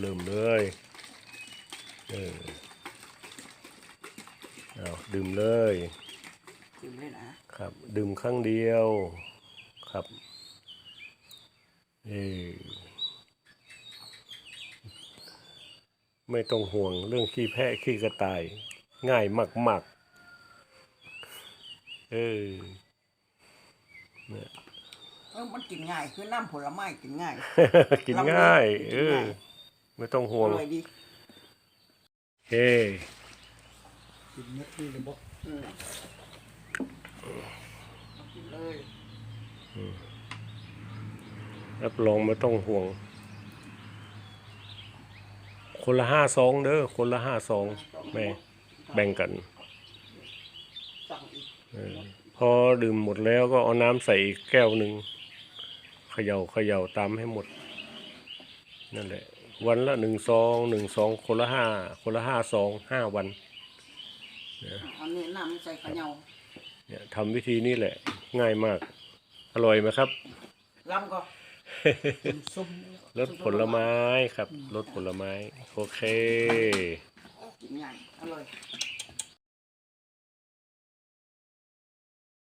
เริ่มเลยเออเอาดื่มเลยจิ้มเลยนะครับ ดื่มครั้งเดียวครับเออไม่ต้องห่วงเรื่องขี้แพะขี้กระต่าย ง่ายมากๆเออเออมันกินง่าย คือน้ำผลไม้กินง่าย กินง่ายกินง่ายเออ ไม่ต้องห่วองร่อยดีเฮ้กินเม็ดนี่เลยบ่อืมกินเลยรับรองไม่ต้องห่วง คนละห้าซองเด้อคนละห้าซองแม่แบ่งกันสั่งอีกเออพอดื่มหมดแล้วก็เอาน้ำใส่อีกแก้วหนึ่งเขย่าเขย่าตามให้หมด นั่นแหละ วันละหนึ่งซองหนึ่งซองคนละห้าคนละห้าซองห้าวันอันนี้น้ำใส่ข้าวเหนียวเนี่ยทำวิธีนี้แหละ ง่ายมาก อร่อยไหมครับ ลำก็กินส้มรสผลไม้ครับรสผลไม้ โอเค